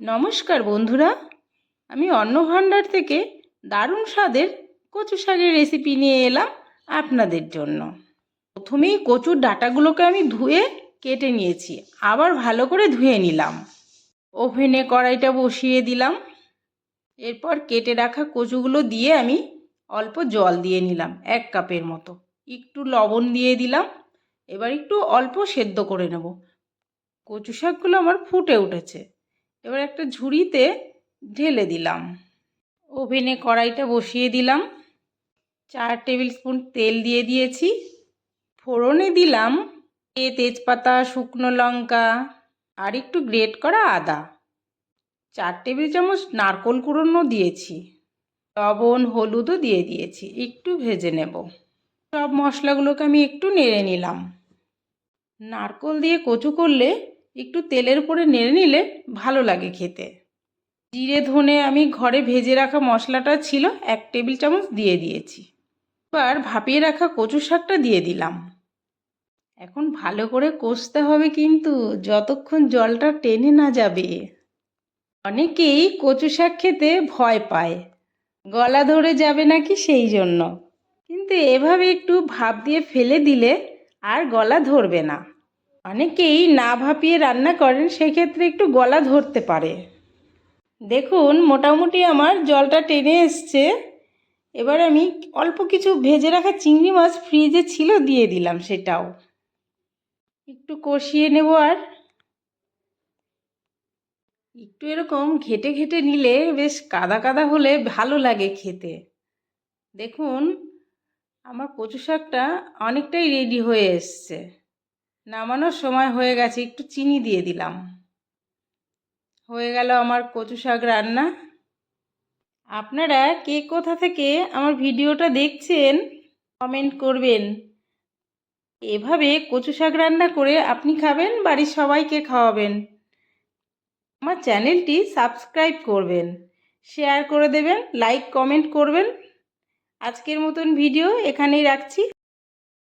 নমস্কার বন্ধুরা, আমি অন্ন ভাণ্ডার থেকে দারুণ স্বাদের কচু শাকের রেসিপি নিয়ে এলাম আপনাদের জন্য। প্রথমেই কচুর ডাঁটাগুলোকে আমি ধুয়ে কেটে নিয়েছি, আবার ভালো করে ধুয়ে নিলাম। ওভেনে কড়াইটা বসিয়ে দিলাম। এরপর কেটে রাখা কচুগুলো দিয়ে আমি অল্প জল দিয়ে নিলাম, এক কাপের মতো। একটু লবণ দিয়ে দিলাম, এবার একটু অল্প সেদ্ধ করে নেব। কচু শাকগুলো আমার ফুটে উঠেছে। এবার একটা ঝুড়িতে ঢেলে দিলাম। ওভেনে কড়াইটা বসিয়ে দিলাম। চার টেবিল স্পুন তেল দিয়ে দিয়েছি। ফোড়নে দিলাম এ তেজপাতা, শুকনো লঙ্কা আর একটু গ্রেট করা আদা। চার টেবিল চামচ নারকোল কুড়োনো দিয়েছি। লবণ, হলুদও দিয়ে দিয়েছি। একটু ভেজে নেব। সব মশলাগুলোকে আমি একটু নেড়ে নিলাম। নারকোল দিয়ে কচু করলে একটু তেলের উপরে নেড়ে নিলে ভালো লাগে খেতে। জিরে, ধনে আমি ঘরে ভেজে রাখা মশলাটা ছিল এক টেবিল চামচ দিয়ে দিয়েছি। এবার ভাপিয়ে রাখা কচু শাকটা দিয়ে দিলাম। এখন ভালো করে কষতে হবে কিন্তু যতক্ষণ জলটা টেনে না যাবে। অনেকেই কচু শাক খেতে ভয় পায়। গলা ধরে যাবে নাকি সেই জন্য। কিন্তু এভাবে একটু ভাপ দিয়ে ফেলে দিলে আর গলা ধরবে না। অনেকেই না ভাপিয়ে রান্না করেন, সেক্ষেত্রে একটু গলা ধরতে পারে। দেখুন, মোটামুটি আমার জলটা টেনে এসছে। এবার আমি অল্প কিছু ভেজে রাখা চিংড়ি মাছ ফ্রিজে ছিল, দিয়ে দিলাম সেটাও। একটু কষিয়ে নেব আর। একটু এরকম ঘেটে ঘেটে নিলে বেশ কাদা কাদা হলে ভালো লাগে খেতে। দেখুন, আমার কচু শাকটা অনেকটাই রেডি হয়ে এসছে। নামানোর সময় হয়ে গেছে, একটু চিনি দিয়ে দিলাম। হয়ে গেল আমার কচু শাক রান্না। আপনারা কে কোথা থেকে আমার ভিডিওটা দেখছেন কমেন্ট করবেন। এভাবে কচু শাক রান্না করে আপনি খাবেন, বাড়ির সবাইকে খাওয়াবেন। আমার চ্যানেলটি সাবস্ক্রাইব করবেন, শেয়ার করে দেবেন, লাইক কমেন্ট করবেন। আজকের মতন ভিডিও এখানেই রাখছি।